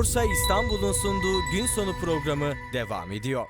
Borsa İstanbul'un sunduğu gün sonu programı devam ediyor.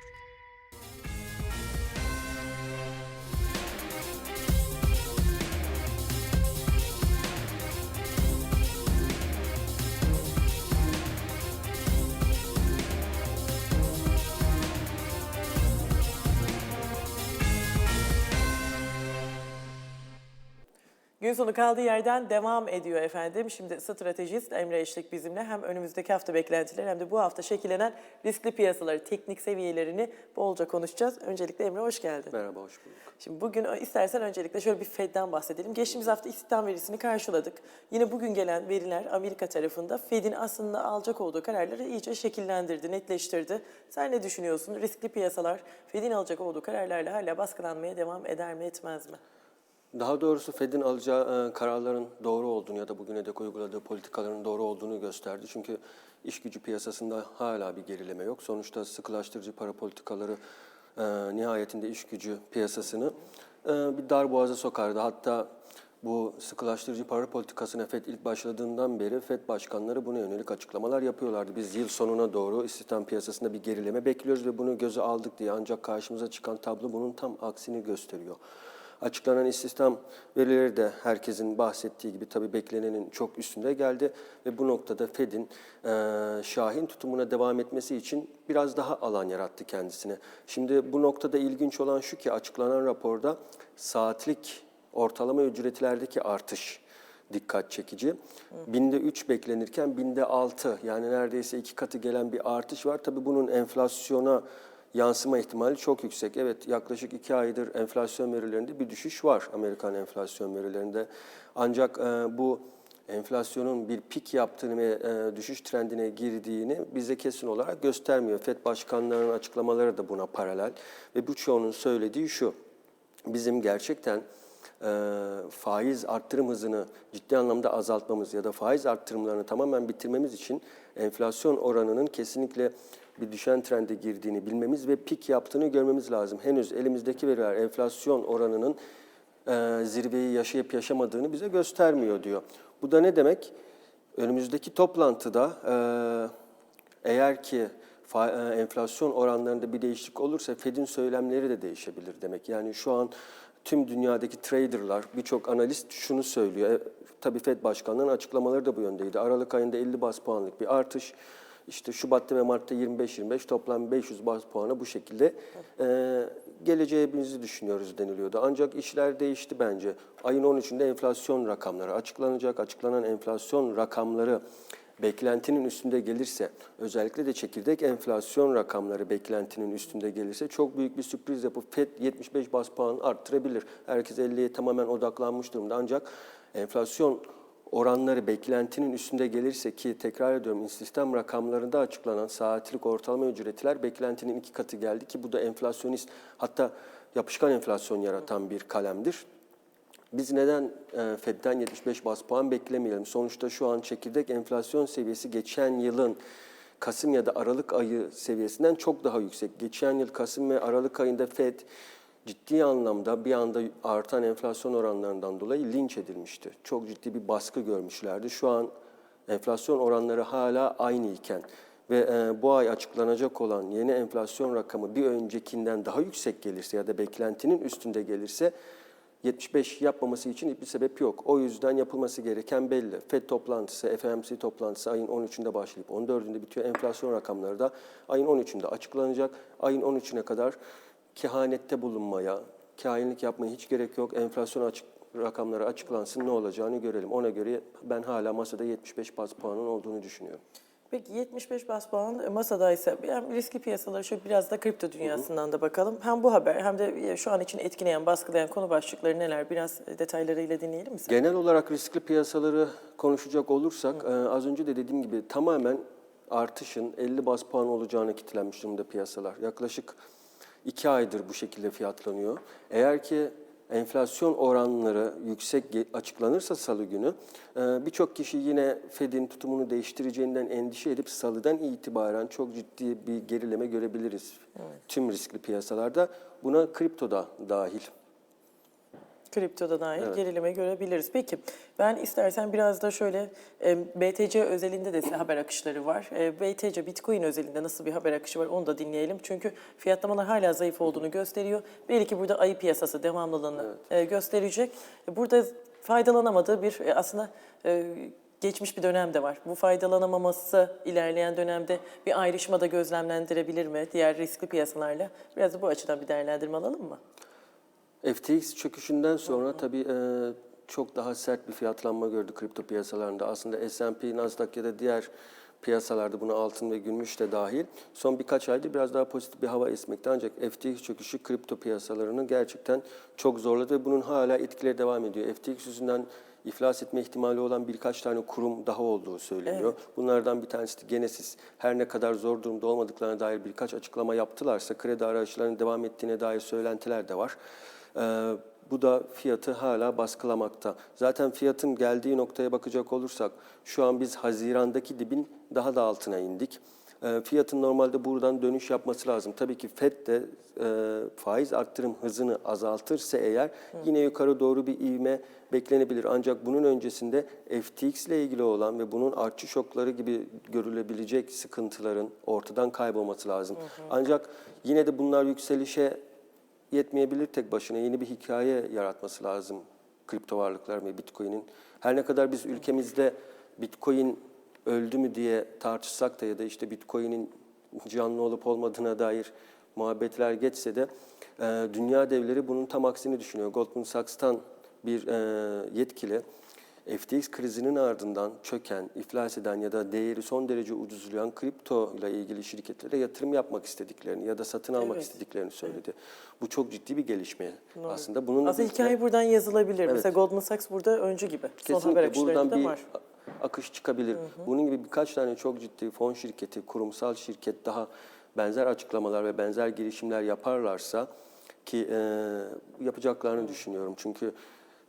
Gün sonu kaldığı yerden devam ediyor efendim. Şimdi stratejist Emre Eşlik bizimle hem önümüzdeki hafta beklentileri hem de bu hafta şekillenen riskli piyasaları, teknik seviyelerini bolca konuşacağız. Öncelikle Emre hoş geldin. Merhaba, hoş bulduk. Şimdi bugün istersen öncelikle şöyle bir Fed'den bahsedelim. Geçtiğimiz hafta istihdam verisini karşıladık. Yine bugün gelen veriler Amerika tarafında Fed'in aslında alacak olduğu kararları iyice şekillendirdi, netleştirdi. Sen ne düşünüyorsun? Riskli piyasalar Fed'in alacak olduğu kararlarla hala baskılanmaya devam eder mi, etmez mi? Daha doğrusu Fed'in alacağı e, kararların doğru olduğunu ya da bugüne dek uyguladığı politikaların doğru olduğunu gösterdi. Çünkü iş gücü piyasasında hala bir gerileme yok. Sonuçta sıkılaştırıcı para politikaları e, nihayetinde iş gücü piyasasını e, bir dar boğaza sokardı. Hatta bu sıkılaştırıcı para politikasına FED ilk başladığından beri FED başkanları buna yönelik açıklamalar yapıyorlardı. Biz yıl sonuna doğru istihdam piyasasında bir gerileme bekliyoruz ve bunu göze aldık diye ancak karşımıza çıkan tablo bunun tam aksini gösteriyor. Açıklanan istihdam verileri de herkesin bahsettiği gibi tabii beklenenin çok üstünde geldi ve bu noktada Fed'in e, şahin tutumuna devam etmesi için biraz daha alan yarattı kendisine. Şimdi bu noktada ilginç olan şu ki açıklanan raporda saatlik ortalama ücretlerdeki artış dikkat çekici. Binde 3 beklenirken binde 6 yani neredeyse iki katı gelen bir artış var. Tabii bunun enflasyona yansıma ihtimali çok yüksek. Evet yaklaşık iki aydır enflasyon verilerinde bir düşüş var Amerikan enflasyon verilerinde. Ancak e, bu enflasyonun bir pik yaptığını ve e, düşüş trendine girdiğini bize kesin olarak göstermiyor. FED başkanlarının açıklamaları da buna paralel ve bu çoğunun söylediği şu. Bizim gerçekten e, faiz arttırım hızını ciddi anlamda azaltmamız ya da faiz arttırımlarını tamamen bitirmemiz için enflasyon oranının kesinlikle bir düşen trende girdiğini bilmemiz ve pik yaptığını görmemiz lazım. Henüz elimizdeki veriler enflasyon oranının e, zirveyi yaşayıp yaşamadığını bize göstermiyor diyor. Bu da ne demek? Önümüzdeki toplantıda e, eğer ki fa- e, enflasyon oranlarında bir değişiklik olursa Fed'in söylemleri de değişebilir demek. Yani şu an tüm dünyadaki traderlar, birçok analist şunu söylüyor. E, tabii Fed başkanlarının açıklamaları da bu yöndeydi. Aralık ayında 50 bas puanlık bir artış. İşte Şubat'ta ve Mart'ta 25-25 toplam 500 bas puana bu şekilde e, geleceğimizi düşünüyoruz deniliyordu. Ancak işler değişti bence. Ayın 13'ünde enflasyon rakamları açıklanacak. Açıklanan enflasyon rakamları beklentinin üstünde gelirse, özellikle de çekirdek enflasyon rakamları beklentinin üstünde gelirse çok büyük bir sürpriz yapıp FED 75 bas puan arttırabilir. Herkes 50'ye tamamen odaklanmış durumda. Ancak enflasyon oranları beklentinin üstünde gelirse ki tekrar ediyorum istihdam rakamlarında açıklanan saatlik ortalama ücretler beklentinin iki katı geldi ki bu da enflasyonist hatta yapışkan enflasyon yaratan bir kalemdir. Biz neden e, Fed'den 75 bas puan beklemeyelim? Sonuçta şu an çekirdek enflasyon seviyesi geçen yılın Kasım ya da Aralık ayı seviyesinden çok daha yüksek. Geçen yıl Kasım ve Aralık ayında Fed ciddi anlamda bir anda artan enflasyon oranlarından dolayı linç edilmişti. Çok ciddi bir baskı görmüşlerdi. Şu an enflasyon oranları hala aynı iken ve e, bu ay açıklanacak olan yeni enflasyon rakamı bir öncekinden daha yüksek gelirse ya da beklentinin üstünde gelirse 75 yapmaması için hiçbir sebep yok. O yüzden yapılması gereken belli. FED toplantısı, FMC toplantısı ayın 13'ünde başlayıp 14'ünde bitiyor. Enflasyon rakamları da ayın 13'ünde açıklanacak. Ayın 13'üne kadar kehanette bulunmaya, kahinlik yapmaya hiç gerek yok. Enflasyon açık, rakamları açıklansın ne olacağını görelim. Ona göre ben hala masada 75 baz puanın olduğunu düşünüyorum. Peki 75 bas puan masadaysa hem riskli piyasaları şöyle biraz da kripto dünyasından da bakalım. Hem bu haber hem de şu an için etkileyen, baskılayan konu başlıkları neler? Biraz detaylarıyla dinleyelim mi sen? Genel olarak riskli piyasaları konuşacak olursak e, az önce de dediğim gibi tamamen artışın 50 bas puan olacağını kitlenmiş durumda piyasalar. Yaklaşık 2 aydır bu şekilde fiyatlanıyor. Eğer ki enflasyon oranları yüksek açıklanırsa salı günü e, birçok kişi yine Fed'in tutumunu değiştireceğinden endişe edip salıdan itibaren çok ciddi bir gerileme görebiliriz tüm riskli piyasalarda. Buna kripto da dahil. Kriptoda dair gerileme görebiliriz. Peki ben istersen biraz da şöyle e, BTC özelinde de haber akışları var. E, BTC Bitcoin özelinde nasıl bir haber akışı var onu da dinleyelim. Çünkü fiyatlamalar hala zayıf olduğunu gösteriyor. Belki burada ayı piyasası devamlılığını e, gösterecek. E, Burada faydalanamadığı bir e, aslında e, geçmiş bir dönem de var. Bu faydalanamaması ilerleyen dönemde bir ayrışma da gözlemlendirebilir mi diğer riskli piyasalarla? Biraz da bu açıdan bir değerlendirme alalım mı? FTX çöküşünden sonra tabii e, çok daha sert bir fiyatlanma gördü kripto piyasalarında. Aslında S&P, Nasdaq ya da diğer piyasalarda buna altın ve gümüş de dahil son birkaç aydır biraz daha pozitif bir hava esmekte. Ancak FTX çöküşü kripto piyasalarını gerçekten çok zorladı ve bunun hala etkileri devam ediyor. FTX yüzünden iflas etme ihtimali olan birkaç tane kurum daha olduğu söyleniyor. Bunlardan bir tanesi de Genesis. Her ne kadar zor durumda olmadıklarına dair birkaç açıklama yaptılarsa kredi arayışlarının devam ettiğine dair söylentiler de var. Ee, bu da fiyatı hala baskılamakta. Zaten fiyatın geldiği noktaya bakacak olursak şu an biz Haziran'daki dibin daha da altına indik. Ee, fiyatın normalde buradan dönüş yapması lazım. Tabii ki FED de e, faiz arttırım hızını azaltırsa eğer yine yukarı doğru bir ivme beklenebilir. Ancak bunun öncesinde FTX ile ilgili olan ve bunun artçı şokları gibi görülebilecek sıkıntıların ortadan kaybolması lazım. Ancak yine de bunlar yükselişe yetmeyebilir tek başına. Yeni bir hikaye yaratması lazım kripto varlıklar ve Bitcoin'in. Her ne kadar biz ülkemizde Bitcoin öldü mü diye tartışsak da ya da işte Bitcoin'in canlı olup olmadığına dair muhabbetler geçse de e, dünya devleri bunun tam aksini düşünüyor. Goldman Sachs'tan bir e, yetkili FTX krizinin ardından çöken, iflas eden ya da değeri son derece ucuzlayan kripto ile ilgili şirketlere yatırım yapmak istediklerini ya da satın almak Evet. istediklerini söyledi. Bu çok ciddi bir gelişme aslında. Bunun Aslında birlikte- hikaye buradan yazılabilir. Evet. Mesela Goldman Sachs burada öncü gibi. Son haber Kesinlikle buradan da bir var. akış çıkabilir. Bunun gibi birkaç tane çok ciddi fon şirketi, kurumsal şirket daha benzer açıklamalar ve benzer girişimler yaparlarsa ki e, yapacaklarını düşünüyorum. Çünkü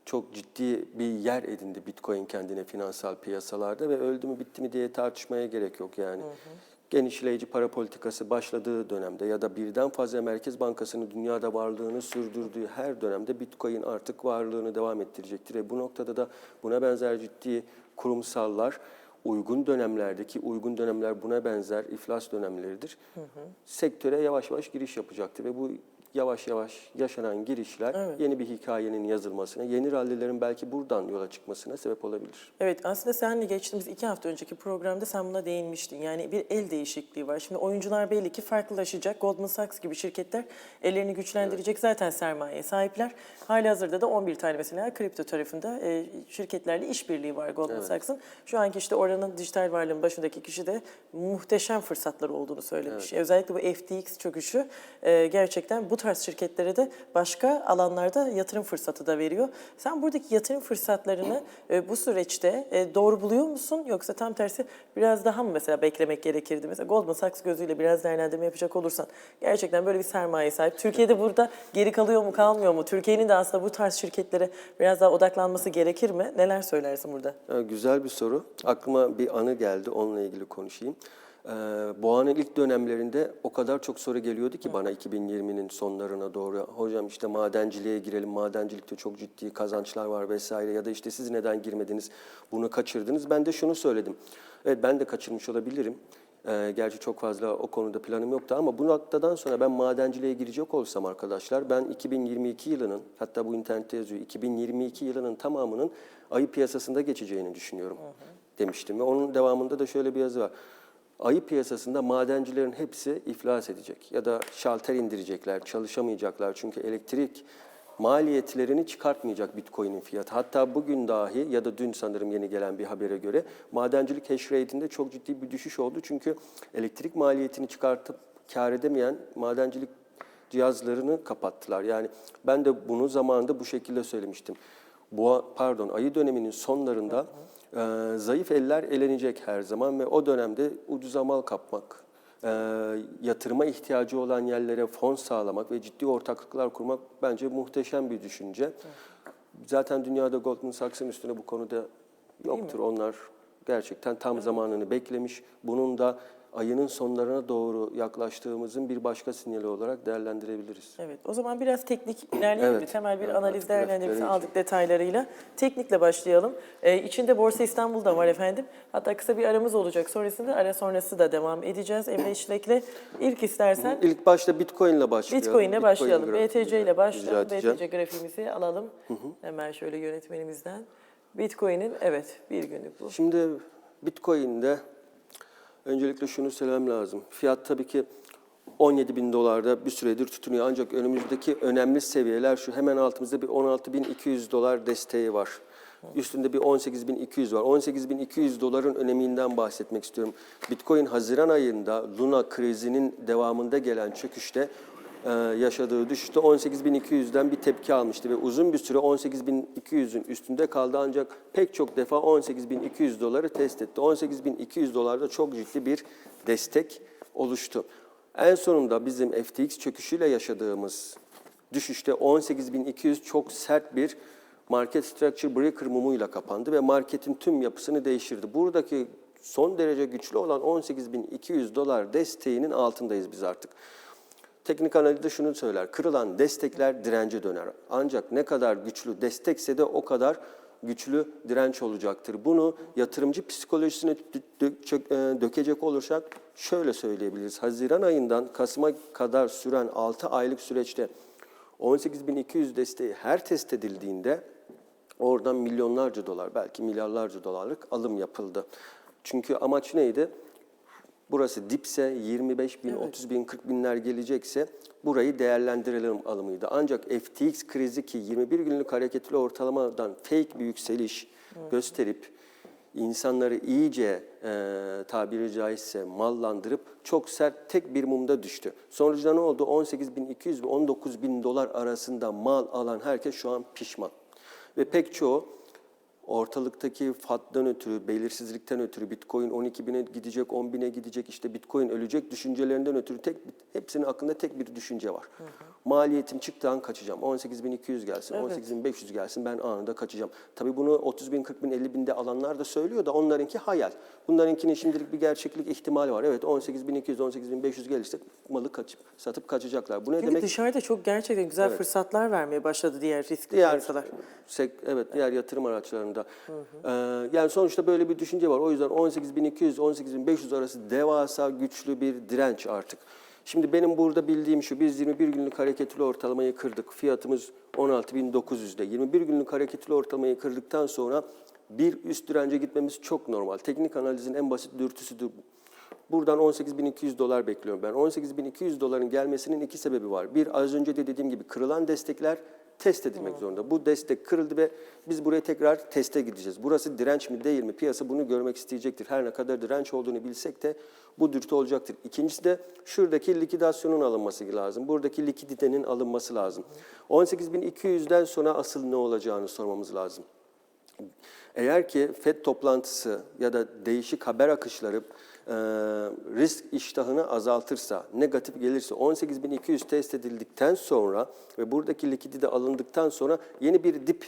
çok ciddi bir yer edindi Bitcoin kendine finansal piyasalarda ve öldü mü bitti mi diye tartışmaya gerek yok yani. Genişleyici para politikası başladığı dönemde ya da birden fazla merkez bankasının dünyada varlığını sürdürdüğü her dönemde Bitcoin artık varlığını devam ettirecektir. Ve bu noktada da buna benzer ciddi kurumsallar uygun dönemlerdeki uygun dönemler buna benzer iflas dönemleridir. Sektöre yavaş yavaş giriş yapacaktır ve bu yavaş yavaş yaşanan girişler Evet. yeni bir hikayenin yazılmasına, yeni rallilerin belki buradan yola çıkmasına sebep olabilir. Evet aslında senle geçtiğimiz iki hafta önceki programda sen buna değinmiştin. Yani bir el değişikliği var. Şimdi oyuncular belli ki farklılaşacak. Goldman Sachs gibi şirketler ellerini güçlendirecek zaten sermayeye sahipler. Hali hazırda da 11 tane mesela kripto tarafında e, şirketlerle işbirliği var Goldman Sachs'ın. Şu anki işte oranın dijital varlığın başındaki kişi de muhteşem fırsatları olduğunu söylemiş. Özellikle bu FTX çöküşü e, gerçekten bu tarz şirketlere de başka alanlarda yatırım fırsatı da veriyor. Sen buradaki yatırım fırsatlarını e, bu süreçte e, doğru buluyor musun? Yoksa tam tersi biraz daha mı mesela beklemek gerekirdi? Mesela Goldman Sachs gözüyle biraz değerlendirme yapacak olursan gerçekten böyle bir sermaye sahip. Türkiye'de burada geri kalıyor mu kalmıyor mu? Türkiye'nin de aslında bu tarz şirketlere biraz daha odaklanması gerekir mi? Neler söylersin burada? Ee, Güzel bir soru. Aklıma bir anı geldi, onunla ilgili konuşayım. Ee, Boğa'nın ilk dönemlerinde o kadar çok soru geliyordu ki bana 2020'nin sonlarına doğru. Hocam işte madenciliğe girelim, madencilikte çok ciddi kazançlar var vesaire ya da işte siz neden girmediniz, bunu kaçırdınız. Ben de şunu söyledim. Evet ben de kaçırmış olabilirim. Ee, gerçi çok fazla o konuda planım yoktu ama bu noktadan sonra ben madenciliğe girecek olsam arkadaşlar ben 2022 yılının hatta bu internette yazıyor 2022 yılının tamamının ayı piyasasında geçeceğini düşünüyorum demiştim. Ve onun devamında da şöyle bir yazı var. Ayı piyasasında madencilerin hepsi iflas edecek ya da şalter indirecekler, çalışamayacaklar çünkü elektrik maliyetlerini çıkartmayacak Bitcoin'in fiyatı. Hatta bugün dahi ya da dün sanırım yeni gelen bir habere göre madencilik hash rate'inde çok ciddi bir düşüş oldu. Çünkü elektrik maliyetini çıkartıp kar edemeyen madencilik cihazlarını kapattılar. Yani ben de bunu zamanında bu şekilde söylemiştim. Bu pardon ayı döneminin sonlarında e, zayıf eller elenecek her zaman ve o dönemde ucuza mal kapmak, e, yatırıma ihtiyacı olan yerlere fon sağlamak ve ciddi ortaklıklar kurmak bence muhteşem bir düşünce. Zaten dünyada Goldman Sachs'ın üstüne bu konuda yoktur. Onlar gerçekten tam zamanını beklemiş. Bunun da ayının sonlarına doğru yaklaştığımızın bir başka sinyali olarak değerlendirebiliriz. Evet, o zaman biraz teknik ilerleyelim. Evet. Temel bir Evet, analiz değerlendirmesi aldık detaylarıyla. Teknikle başlayalım. Ee, içinde Borsa İstanbul'da var efendim. Hatta kısa bir aramız olacak. Sonrasında ara sonrası da devam edeceğiz Emre İşlek'le. İlk istersen İlk başta Bitcoin ile başlayalım. Bitcoin'le başlayalım. grafiği BTC ile rica başlayalım. BTC grafiğimizi alalım. Hemen şöyle yönetmenimizden. Bitcoin'in evet bir günlük bu. Şimdi Bitcoin'de öncelikle şunu söylemem lazım. Fiyat tabii ki 17 bin dolarda bir süredir tutunuyor. Ancak önümüzdeki önemli seviyeler şu. Hemen altımızda bir 16.200 dolar desteği var. Üstünde bir 18.200 var. 18.200 doların öneminden bahsetmek istiyorum. Bitcoin Haziran ayında Luna krizinin devamında gelen çöküşte yaşadığı düşüşte 18.200'den bir tepki almıştı ve uzun bir süre 18.200'ün üstünde kaldı ancak pek çok defa 18.200 doları test etti. 18.200 dolarda çok ciddi bir destek oluştu. En sonunda bizim FTX çöküşüyle yaşadığımız düşüşte 18.200 çok sert bir market structure breaker mumuyla kapandı ve marketin tüm yapısını değiştirdi. Buradaki son derece güçlü olan 18.200 dolar desteğinin altındayız biz artık. Teknik analizde şunu söyler, kırılan destekler dirence döner. Ancak ne kadar güçlü destekse de o kadar güçlü direnç olacaktır. Bunu yatırımcı psikolojisine e, dökecek olursak şöyle söyleyebiliriz. Haziran ayından Kasım'a kadar süren 6 aylık süreçte 18.200 desteği her test edildiğinde oradan milyonlarca dolar belki milyarlarca dolarlık alım yapıldı. Çünkü amaç neydi? Burası dipse 25 bin, 30 bin, 40 binler gelecekse burayı değerlendirelim alımıydı. Ancak FTX krizi ki 21 günlük hareketli ortalamadan fake bir yükseliş gösterip insanları iyice e, tabiri caizse mallandırıp çok sert tek bir mumda düştü. Sonuçta ne oldu? 18.200 ve 19.000 dolar arasında mal alan herkes şu an pişman. Ve pek çoğu ortalıktaki fattan ötürü, belirsizlikten ötürü Bitcoin 12 bine gidecek, 10 bine gidecek, işte Bitcoin ölecek düşüncelerinden ötürü tek hepsinin aklında tek bir düşünce var. Maliyetim çıktığı an kaçacağım. 18.200 gelsin, Evet. 18.500 gelsin ben anında kaçacağım. Tabii bunu 30 bin, 40 bin, 50 binde alanlar da söylüyor da onlarınki hayal. Bunlarınkinin şimdilik bir gerçeklik ihtimali var. Evet 18.200, 18.500 gelirse malı kaçıp satıp kaçacaklar. Bu ne Çünkü demek? dışarıda çok gerçekten güzel Evet. fırsatlar vermeye başladı diğer riskli Diğer piyasalar. sek, evet diğer yatırım araçlarında. Ee, yani sonuçta böyle bir düşünce var. O yüzden 18.200 18.500 arası devasa güçlü bir direnç artık. Şimdi benim burada bildiğim şu biz 21 günlük hareketli ortalamayı kırdık. Fiyatımız 16.900'de. 21 günlük hareketli ortalamayı kırdıktan sonra bir üst dirence gitmemiz çok normal. Teknik analizin en basit dürtüsüdür. Buradan 18.200 dolar bekliyorum ben. 18.200 doların gelmesinin iki sebebi var. Bir az önce de dediğim gibi kırılan destekler test edilmek zorunda. Bu destek kırıldı ve biz buraya tekrar teste gideceğiz. Burası direnç mi değil mi? Piyasa bunu görmek isteyecektir. Her ne kadar direnç olduğunu bilsek de bu dürtü olacaktır. İkincisi de şuradaki likidasyonun alınması lazım. Buradaki likiditenin alınması lazım. 18.200'den sonra asıl ne olacağını sormamız lazım. Eğer ki FED toplantısı ya da değişik haber akışları e, risk iştahını azaltırsa, negatif gelirse 18.200 test edildikten sonra ve buradaki likidite alındıktan sonra yeni bir dip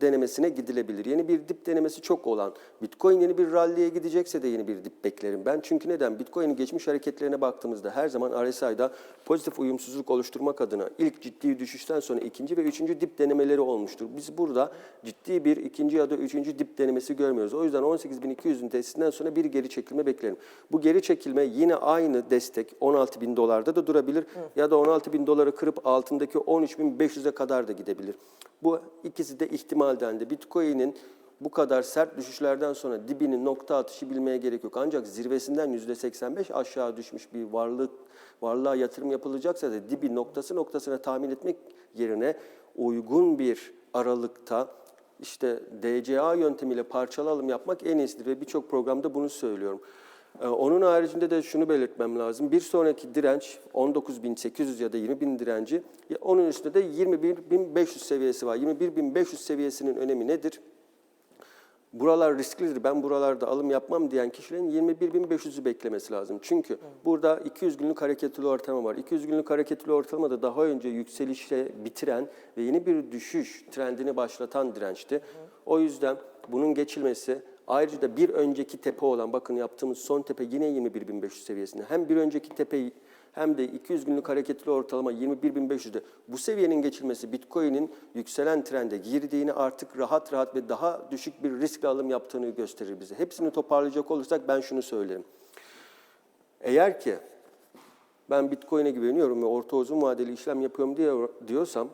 denemesine gidilebilir. Yeni bir dip denemesi çok olan. Bitcoin yeni bir rally'e gidecekse de yeni bir dip beklerim ben. Çünkü neden? Bitcoin'in geçmiş hareketlerine baktığımızda her zaman RSI'da pozitif uyumsuzluk oluşturmak adına ilk ciddi düşüşten sonra ikinci ve üçüncü dip denemeleri olmuştur. Biz burada ciddi bir ikinci ya da üçüncü dip denemesi görmüyoruz. O yüzden 18.200'ün testinden sonra bir geri çekilme beklerim. Bu geri çekilme yine aynı destek 16.000 dolarda da durabilir ya da 16.000 doları kırıp altındaki 13.500'e kadar da gidebilir. Bu ikisi de ihtimalden de Bitcoin'in bu kadar sert düşüşlerden sonra dibinin nokta atışı bilmeye gerek yok. Ancak zirvesinden %85 aşağı düşmüş bir varlık varlığa yatırım yapılacaksa da dibi noktası noktasına tahmin etmek yerine uygun bir aralıkta işte DCA yöntemiyle parçalı alım yapmak en iyisidir ve birçok programda bunu söylüyorum. Ee, Onun haricinde de şunu belirtmem lazım. Bir sonraki direnç 19.800 ya da 20.000 direnci. Onun üstünde de 21.500 seviyesi var. 21.500 seviyesinin önemi nedir? Buralar risklidir, ben buralarda alım yapmam diyen kişilerin 21.500'ü beklemesi lazım. Çünkü burada 200 günlük hareketli ortalama var. 200 günlük hareketli ortalamada daha önce yükselişle bitiren ve yeni bir düşüş trendini başlatan dirençti. O yüzden bunun geçilmesi Ayrıca da bir önceki tepe olan bakın yaptığımız son tepe yine 21.500 seviyesinde. Hem bir önceki tepeyi hem de 200 günlük hareketli ortalama 21.500'de bu seviyenin geçilmesi Bitcoin'in yükselen trende girdiğini artık rahat rahat ve daha düşük bir riskle alım yaptığını gösterir bize. Hepsini toparlayacak olursak ben şunu söylerim. Eğer ki ben Bitcoin'e güveniyorum ve orta uzun vadeli işlem yapıyorum diye diyorsam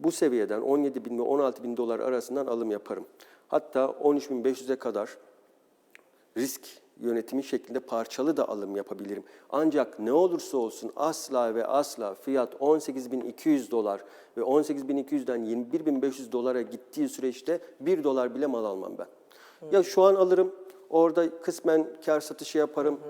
bu seviyeden 17 bin ve 16 bin dolar arasından alım yaparım. Hatta 13.500'e kadar risk yönetimi şeklinde parçalı da alım yapabilirim. Ancak ne olursa olsun asla ve asla fiyat 18.200 dolar ve 18.200'den 21.500 dolara gittiği süreçte 1 dolar bile mal almam ben. Ya şu an alırım, orada kısmen kar satışı yaparım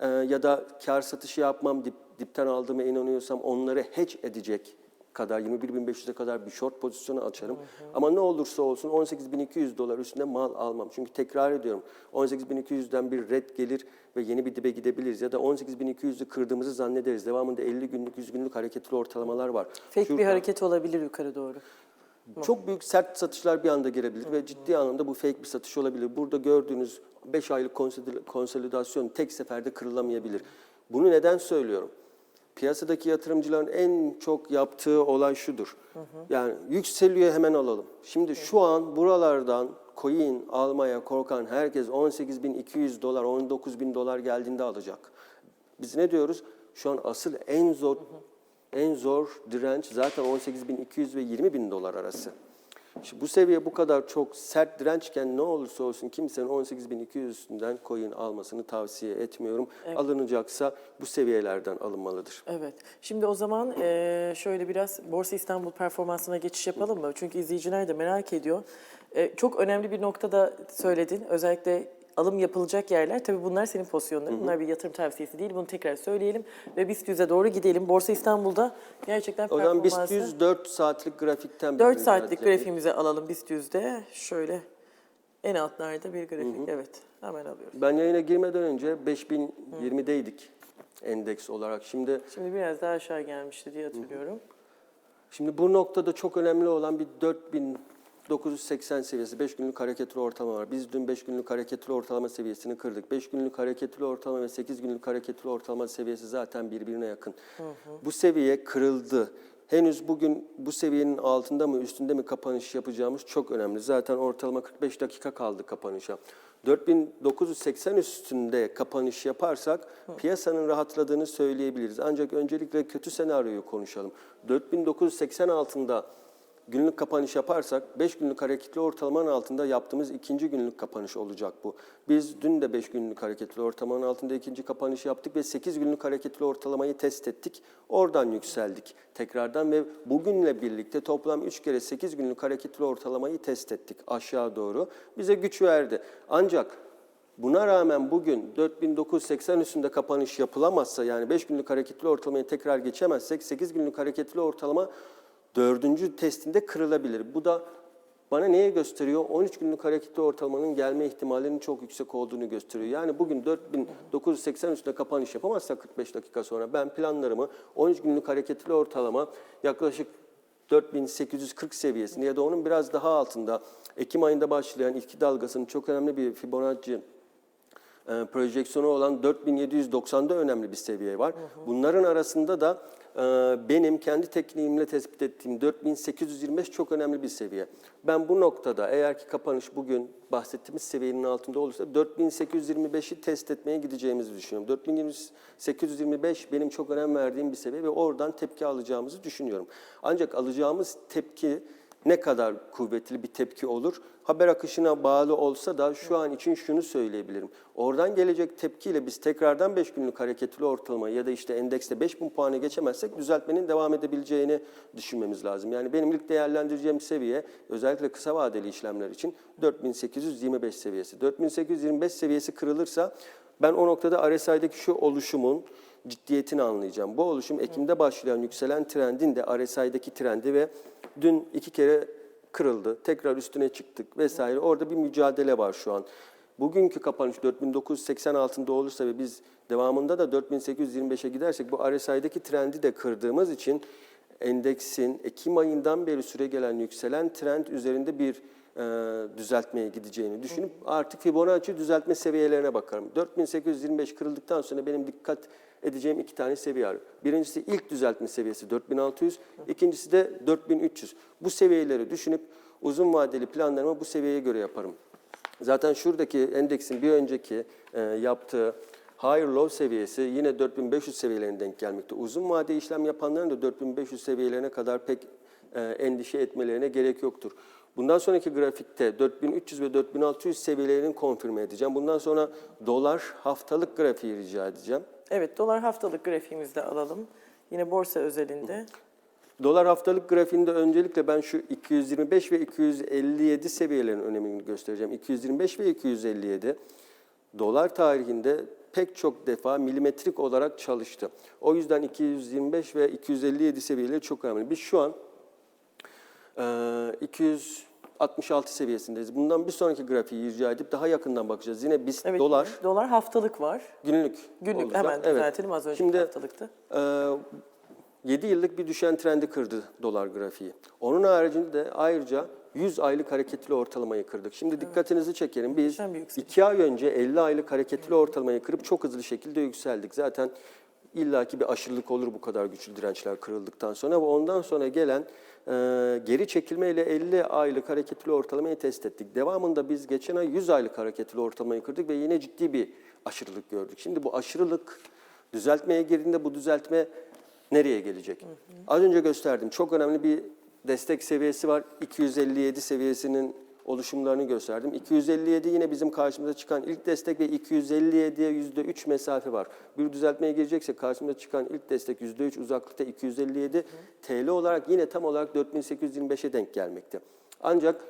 Ee, ya da kar satışı yapmam, dip, dipten aldığıma inanıyorsam onları hedge edecek kadar 21.500'e kadar bir short pozisyonu açarım. Ama ne olursa olsun 18.200 dolar üstünde mal almam. Çünkü tekrar ediyorum 18.200'den bir red gelir ve yeni bir dibe gidebiliriz. Ya da 18.200'ü kırdığımızı zannederiz. Devamında 50 günlük, 100 günlük hareketli ortalamalar var. Fake bir hareket olabilir yukarı doğru. çok büyük sert satışlar bir anda girebilir ve ciddi anlamda bu fake bir satış olabilir. Burada gördüğünüz 5 aylık konsolid- konsolidasyon tek seferde kırılamayabilir. Bunu neden söylüyorum? Piyasadaki yatırımcıların en çok yaptığı olay şudur. Yani yükseliyor hemen alalım. Şimdi şu an buralardan coin almaya korkan herkes 18.200 dolar, 19.000 dolar geldiğinde alacak. Biz ne diyoruz? Şu an asıl en zor en zor direnç zaten 18.200 ve 20.000 dolar arası. Şimdi bu seviye bu kadar çok sert dirençken ne olursa olsun kimsenin 18.200 üstünden coin almasını tavsiye etmiyorum. Alınacaksa bu seviyelerden alınmalıdır. Evet. Şimdi o zaman şöyle biraz Borsa İstanbul performansına geçiş yapalım mı? Çünkü izleyiciler de merak ediyor. Çok önemli bir noktada söyledin. Özellikle alım yapılacak yerler. Tabii bunlar senin pozisyonların. Bunlar bir yatırım tavsiyesi değil. Bunu tekrar söyleyelim. Ve BIST 100'e doğru gidelim. Borsa İstanbul'da gerçekten O zaman performansı... BIST 100 4 saatlik grafikten bir 4 rica saatlik grafiğimizi alalım BIST 100'de. Şöyle en altlarda bir grafik. Evet. Hemen alıyorum. Ben yayına girmeden önce 5020'deydik endeks olarak. Şimdi Şimdi biraz daha aşağı gelmişti diye hatırlıyorum. Şimdi bu noktada çok önemli olan bir 4980 seviyesi 5 günlük hareketli ortalama var. Biz dün 5 günlük hareketli ortalama seviyesini kırdık. 5 günlük hareketli ortalama ve 8 günlük hareketli ortalama seviyesi zaten birbirine yakın. Bu seviye kırıldı. Henüz bugün bu seviyenin altında mı üstünde mi kapanış yapacağımız çok önemli. Zaten ortalama 45 dakika kaldı kapanışa. 4980 üstünde kapanış yaparsak piyasanın rahatladığını söyleyebiliriz. Ancak öncelikle kötü senaryoyu konuşalım. 4980 altında günlük kapanış yaparsak 5 günlük hareketli ortalamanın altında yaptığımız ikinci günlük kapanış olacak bu. Biz dün de 5 günlük hareketli ortalamanın altında ikinci kapanış yaptık ve 8 günlük hareketli ortalamayı test ettik. Oradan yükseldik tekrardan ve bugünle birlikte toplam 3 kere 8 günlük hareketli ortalamayı test ettik aşağı doğru. Bize güç verdi. Ancak Buna rağmen bugün 4980 üstünde kapanış yapılamazsa yani 5 günlük hareketli ortalamayı tekrar geçemezsek 8 günlük hareketli ortalama dördüncü testinde kırılabilir. Bu da bana neye gösteriyor? 13 günlük hareketli ortalamanın gelme ihtimalinin çok yüksek olduğunu gösteriyor. Yani bugün 4980 üstünde kapanış yapamazsak 45 dakika sonra ben planlarımı 13 günlük hareketli ortalama yaklaşık 4840 seviyesinde ya da onun biraz daha altında Ekim ayında başlayan ilk dalgasının çok önemli bir Fibonacci e, projeksiyonu olan 4790'da önemli bir seviye var. Bunların arasında da benim kendi tekniğimle tespit ettiğim 4825 çok önemli bir seviye. Ben bu noktada eğer ki kapanış bugün bahsettiğimiz seviyenin altında olursa 4825'i test etmeye gideceğimizi düşünüyorum. 4825 benim çok önem verdiğim bir seviye ve oradan tepki alacağımızı düşünüyorum. Ancak alacağımız tepki ne kadar kuvvetli bir tepki olur? Haber akışına bağlı olsa da şu an için şunu söyleyebilirim. Oradan gelecek tepkiyle biz tekrardan 5 günlük hareketli ortalama ya da işte endekste 5000 puanı geçemezsek düzeltmenin devam edebileceğini düşünmemiz lazım. Yani benim ilk değerlendireceğim seviye özellikle kısa vadeli işlemler için 4825 seviyesi. 4825 seviyesi kırılırsa ben o noktada RSI'deki şu oluşumun ciddiyetini anlayacağım. Bu oluşum Ekim'de başlayan yükselen trendin de RSI'deki trendi ve dün iki kere kırıldı. Tekrar üstüne çıktık vesaire. Orada bir mücadele var şu an. Bugünkü kapanış 4980 altında olursa ve biz devamında da 4825'e gidersek bu RSI'deki trendi de kırdığımız için endeksin Ekim ayından beri süre gelen yükselen trend üzerinde bir e, düzeltmeye gideceğini düşünüp artık Fibonacci düzeltme seviyelerine bakarım. 4825 kırıldıktan sonra benim dikkat edeceğim iki tane seviye var. Birincisi ilk düzeltme seviyesi 4600, ikincisi de 4300. Bu seviyeleri düşünüp uzun vadeli planlarımı bu seviyeye göre yaparım. Zaten şuradaki endeksin bir önceki e, yaptığı higher low seviyesi yine 4500 seviyelerine denk gelmekte. Uzun vade işlem yapanların da 4500 seviyelerine kadar pek e, endişe etmelerine gerek yoktur. Bundan sonraki grafikte 4300 ve 4600 seviyelerini konfirme edeceğim. Bundan sonra dolar haftalık grafiği rica edeceğim. Evet, dolar haftalık grafiğimizde alalım. Yine borsa özelinde. Dolar haftalık grafiğinde öncelikle ben şu 225 ve 257 seviyelerin önemini göstereceğim. 225 ve 257 dolar tarihinde pek çok defa milimetrik olarak çalıştı. O yüzden 225 ve 257 seviyeleri çok önemli. Biz şu an e, 266 seviyesindeyiz. Bundan bir sonraki grafiği rica edip daha yakından bakacağız. Yine biz Evet, dolar dolar haftalık var. günlük Günlük olacak. hemen Evet. düzeltelim az önce Şimdi haftalıktı. ee, 7 yıllık bir düşen trendi kırdı dolar grafiği. Onun haricinde de ayrıca 100 aylık hareketli ortalamayı kırdık. Şimdi dikkatinizi çekerim. Biz Muhteşem bir yükseliş. 2 ay önce 50 aylık hareketli ortalamayı kırıp çok hızlı şekilde yükseldik. Zaten illaki bir aşırılık olur bu kadar güçlü dirençler kırıldıktan sonra ve ondan sonra gelen e, geri çekilme ile 50 aylık hareketli ortalamayı test ettik. Devamında biz geçen ay 100 aylık hareketli ortalamayı kırdık ve yine ciddi bir aşırılık gördük. Şimdi bu aşırılık düzeltmeye girdiğinde bu düzeltme nereye gelecek? Az önce gösterdim. Çok önemli bir destek seviyesi var. 257 seviyesinin oluşumlarını gösterdim. 257 yine bizim karşımıza çıkan ilk destek ve 257'ye %3 mesafe var. Bir düzeltmeye girecekse karşımıza çıkan ilk destek %3 uzaklıkta 257 TL olarak yine tam olarak 4825'e denk gelmekte. Ancak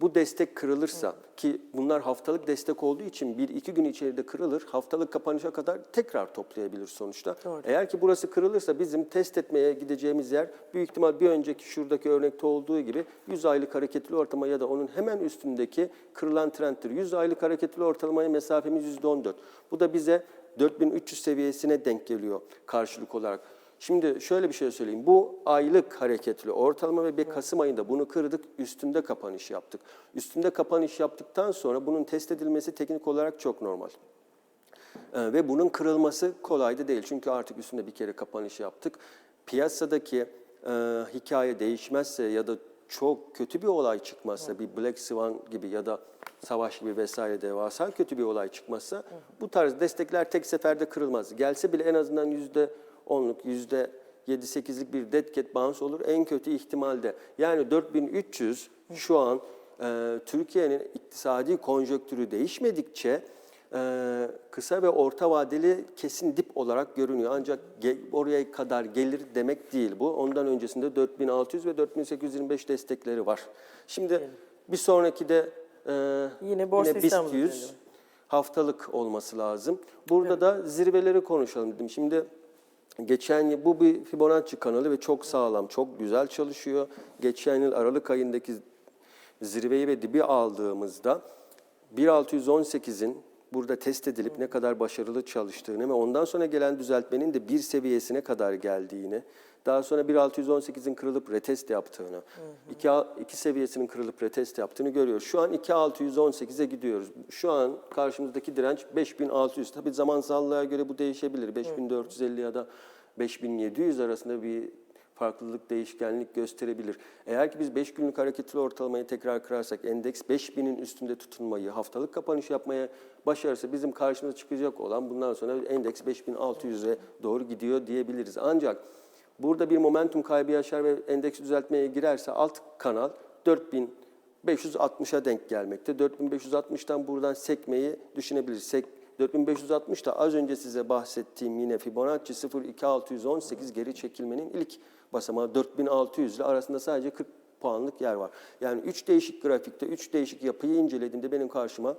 bu destek kırılırsa ki bunlar haftalık destek olduğu için bir iki gün içerisinde kırılır. Haftalık kapanışa kadar tekrar toplayabilir sonuçta. Doğru. Eğer ki burası kırılırsa bizim test etmeye gideceğimiz yer büyük ihtimal bir önceki şuradaki örnekte olduğu gibi 100 aylık hareketli ortalama ya da onun hemen üstündeki kırılan trendtir. 100 aylık hareketli ortalamaya mesafemiz %14. Bu da bize 4300 seviyesine denk geliyor karşılık olarak. Şimdi şöyle bir şey söyleyeyim. Bu aylık hareketli ortalama ve bir Kasım ayında bunu kırdık, üstünde kapanış yaptık. Üstünde kapanış yaptıktan sonra bunun test edilmesi teknik olarak çok normal. Ee, ve bunun kırılması kolay da değil. Çünkü artık üstünde bir kere kapanış yaptık. Piyasadaki e, hikaye değişmezse ya da çok kötü bir olay çıkmazsa, bir Black Swan gibi ya da savaş gibi vesaire devasa kötü bir olay çıkmazsa bu tarz destekler tek seferde kırılmaz. Gelse bile en azından yüzde onluk, yüzde 7-8'lik bir dead cat bounce olur en kötü ihtimalde. Yani 4300 şu an e, Türkiye'nin iktisadi konjöktürü değişmedikçe e, kısa ve orta vadeli kesin dip olarak görünüyor. Ancak ge- oraya kadar gelir demek değil bu. Ondan öncesinde 4600 ve 4825 destekleri var. Şimdi bir sonraki de e, Yine Borsa BIST İstanbul 100 üzerinde. haftalık olması lazım. Burada da zirveleri konuşalım dedim. Şimdi geçen yıl bu bir Fibonacci kanalı ve çok sağlam, çok güzel çalışıyor. Geçen yıl Aralık ayındaki zirveyi ve dibi aldığımızda 1618'in burada test edilip ne kadar başarılı çalıştığını ve ondan sonra gelen düzeltmenin de bir seviyesine kadar geldiğini, daha sonra 1618'in kırılıp retest yaptığını, iki, iki seviyesinin kırılıp retest yaptığını görüyoruz. Şu an 2618'e gidiyoruz. Şu an karşımızdaki direnç 5600. Tabii zamansallığa göre bu değişebilir. 5450 ya da 5700 arasında bir farklılık, değişkenlik gösterebilir. Eğer ki biz 5 günlük hareketli ortalamayı tekrar kırarsak, endeks 5000'in üstünde tutunmayı, haftalık kapanış yapmaya başarırsa bizim karşımıza çıkacak olan bundan sonra endeks 5600'e doğru gidiyor diyebiliriz. Ancak burada bir momentum kaybı yaşar ve endeks düzeltmeye girerse alt kanal 4560'a denk gelmekte. 4560'tan buradan sekmeyi düşünebiliriz. Sek 4560 da az önce size bahsettiğim yine Fibonacci 02618 geri çekilmenin ilk basamağı 4600 ile arasında sadece 40 puanlık yer var. Yani 3 değişik grafikte 3 değişik yapıyı incelediğimde benim karşıma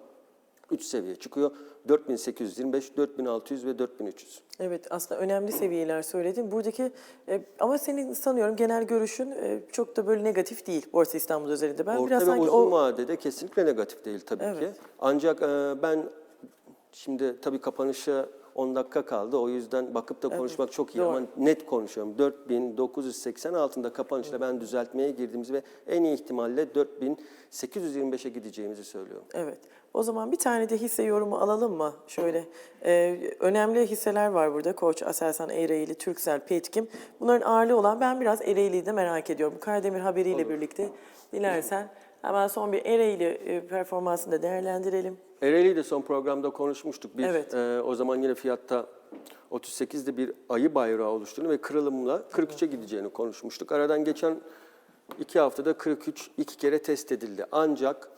3 seviye çıkıyor. 4825, 4600 ve 4300. Evet aslında önemli seviyeler söyledin. Buradaki e, ama senin sanıyorum genel görüşün e, çok da böyle negatif değil Borsa İstanbul üzerinde. Ben Orta biraz ve sanki uzun o vadede kesinlikle negatif değil tabii Evet. ki. Ancak e, ben şimdi tabii kapanışa 10 dakika kaldı. O yüzden bakıp da konuşmak çok iyi ama net konuşuyorum. 4980 altında kapanışla ben düzeltmeye girdiğimizi ve en iyi ihtimalle 4825'e gideceğimizi söylüyorum. Evet. O zaman bir tane de hisse yorumu alalım mı? Şöyle e, önemli hisseler var burada. Koç, Aselsan, Ereğli, Türksel, Petkim. Bunların ağırlığı olan ben biraz Ereğli'yi de merak ediyorum. Karademir haberiyle birlikte dilersen hemen son bir Ereğli e, performansını da değerlendirelim. Ereğli'yi de son programda konuşmuştuk. Bir, Evet. e, o zaman yine fiyatta 38'de bir ayı bayrağı oluştuğunu ve kırılımla 43'e gideceğini konuşmuştuk. Aradan geçen iki haftada 43 iki kere test edildi. Ancak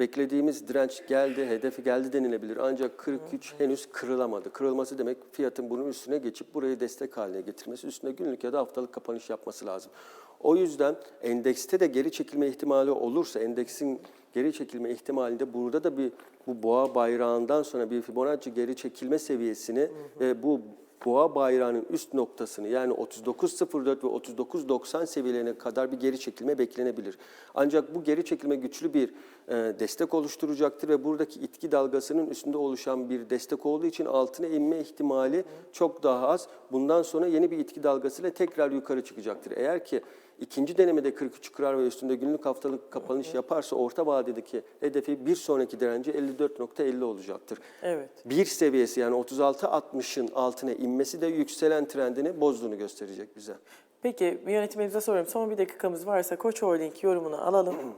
beklediğimiz direnç geldi, hedefi geldi denilebilir. Ancak 43 henüz kırılamadı. Kırılması demek fiyatın bunun üstüne geçip burayı destek haline getirmesi, üstüne günlük ya da haftalık kapanış yapması lazım. O yüzden endekste de geri çekilme ihtimali olursa, endeksin geri çekilme ihtimalinde burada da bir bu boğa bayrağından sonra bir Fibonacci geri çekilme seviyesini ve bu boğa bayrağının üst noktasını yani 39.04 ve 39.90 seviyelerine kadar bir geri çekilme beklenebilir. Ancak bu geri çekilme güçlü bir e, destek oluşturacaktır ve buradaki itki dalgasının üstünde oluşan bir destek olduğu için altına inme ihtimali çok daha az. Bundan sonra yeni bir itki dalgasıyla tekrar yukarı çıkacaktır. Eğer ki ikinci denemede 43 kırar ve üstünde günlük haftalık kapanış yaparsa orta vadedeki hedefi bir sonraki direnci 54.50 olacaktır. Evet. Bir seviyesi yani 36-60'ın altına inmesi de yükselen trendini bozduğunu gösterecek bize. Peki yönetmenimize soruyorum. Son bir dakikamız varsa Koç Holding yorumunu alalım.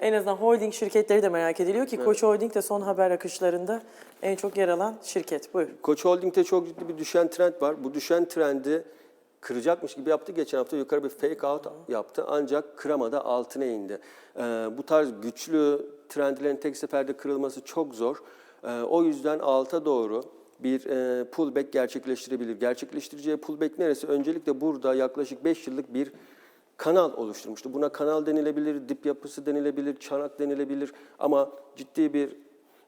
en azından holding şirketleri de merak ediliyor ki Koç Holding de son haber akışlarında en çok yer alan şirket. Buyur. Koç Holding'de çok ciddi bir düşen trend var. Bu düşen trendi kıracakmış gibi yaptı. Geçen hafta yukarı bir fake out yaptı ancak kıramadı altına indi. Ee, bu tarz güçlü trendlerin tek seferde kırılması çok zor. Ee, o yüzden alta doğru bir e, pullback gerçekleştirebilir. Gerçekleştireceği pullback neresi? Öncelikle burada yaklaşık 5 yıllık bir kanal oluşturmuştu. Buna kanal denilebilir, dip yapısı denilebilir, çanak denilebilir ama ciddi bir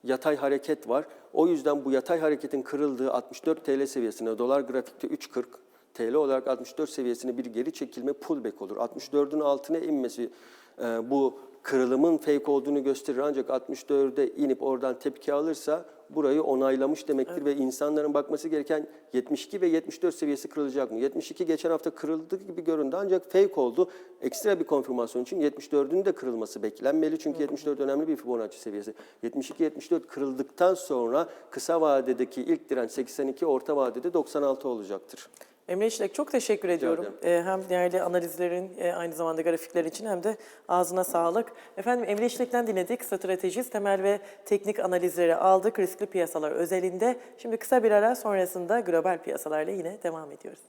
yatay hareket var. O yüzden bu yatay hareketin kırıldığı 64 TL seviyesine dolar grafikte 3.40 TL olarak 64 seviyesine bir geri çekilme pullback olur. 64'ün altına inmesi e, bu kırılımın fake olduğunu gösterir ancak 64'e inip oradan tepki alırsa burayı onaylamış demektir ve insanların bakması gereken 72 ve 74 seviyesi kırılacak mı? 72 geçen hafta kırıldı gibi göründü ancak fake oldu. Ekstra bir konfirmasyon için 74'ün de kırılması beklenmeli çünkü 74 önemli bir Fibonacci seviyesi. 72-74 kırıldıktan sonra kısa vadedeki ilk direnç 82, orta vadede 96 olacaktır. Emre İşlek çok teşekkür ediyorum. Ee, hem değerli analizlerin e, aynı zamanda grafikler için hem de ağzına sağlık. Efendim Emre İşlek'ten dinledik. Stratejist, temel ve teknik analizleri aldık riskli piyasalar özelinde. Şimdi kısa bir ara sonrasında global piyasalarla yine devam ediyoruz.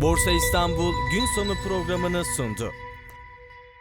Borsa İstanbul gün sonu programını sundu.